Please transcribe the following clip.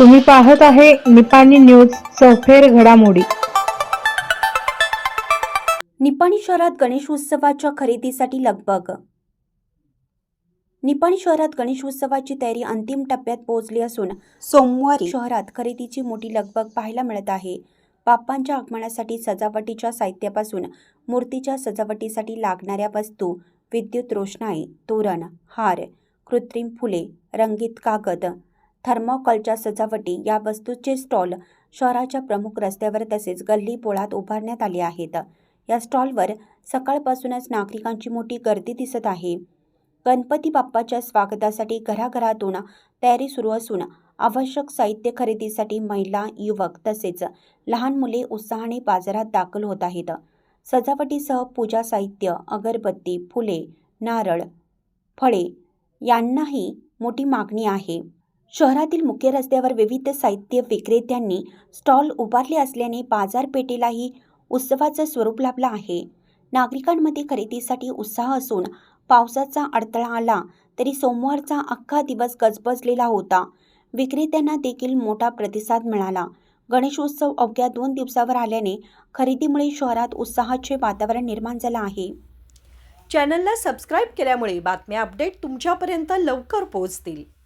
तुम्ही पाहत आहे निपाणी न्यूज चौफेर घडामोडी. निपाणी शहरात गणेश उत्सवाच्या खरेदीसाठी लगबग. निपाणी शहरात गणेश उत्सवाची तयारी अंतिम टप्प्यात पोहोचली असून सोमवारी शहरात खरेदीची मोठी लगबग पाहायला मिळत आहे. बाप्पांच्या आगमनासाठी सजावटीच्या साहित्यापासून मूर्तीच्या सजावटीसाठी लागणाऱ्या वस्तू विद्युत रोषणाई तोरण हार कृत्रिम फुले रंगीत कागद थर्माकॉलच्या सजावटी या वस्तूंचे स्टॉल शहराच्या प्रमुख रस्त्यावर तसेच गल्ली पोळात उभारण्यात आले आहेत. या स्टॉलवर सकाळपासूनच नागरिकांची मोठी गर्दी दिसत आहे. गणपती बाप्पाच्या स्वागतासाठी घराघरातून तयारी सुरू असून आवश्यक साहित्य खरेदीसाठी महिला युवक तसेच लहान मुले उत्साहाने बाजारात दाखल होत आहेत. सजावटीसह पूजा साहित्य अगरबत्ती फुले नारळ फळे यांनाही मोठी मागणी आहे. शहरातील मुख्य रस्त्यावर विविध साहित्य विक्रेत्यांनी स्टॉल उभारले असल्याने बाजारपेठेलाही उत्सवाचं स्वरूप लाभलं आहे. नागरिकांमध्ये खरेदीसाठी उत्साह असून पावसाचा अडथळा आला तरी सोमवारचा अख्खा दिवस गजबजलेला होता. विक्रेत्यांना देखील मोठा प्रतिसाद मिळाला. गणेशोत्सव अवघ्या दोन दिवसावर आल्याने खरेदीमुळे शहरात उत्साहाचे वातावरण निर्माण झालं आहे. चॅनलला सबस्क्राईब केल्यामुळे बातम्या अपडेट तुमच्यापर्यंत लवकर पोहोचतील.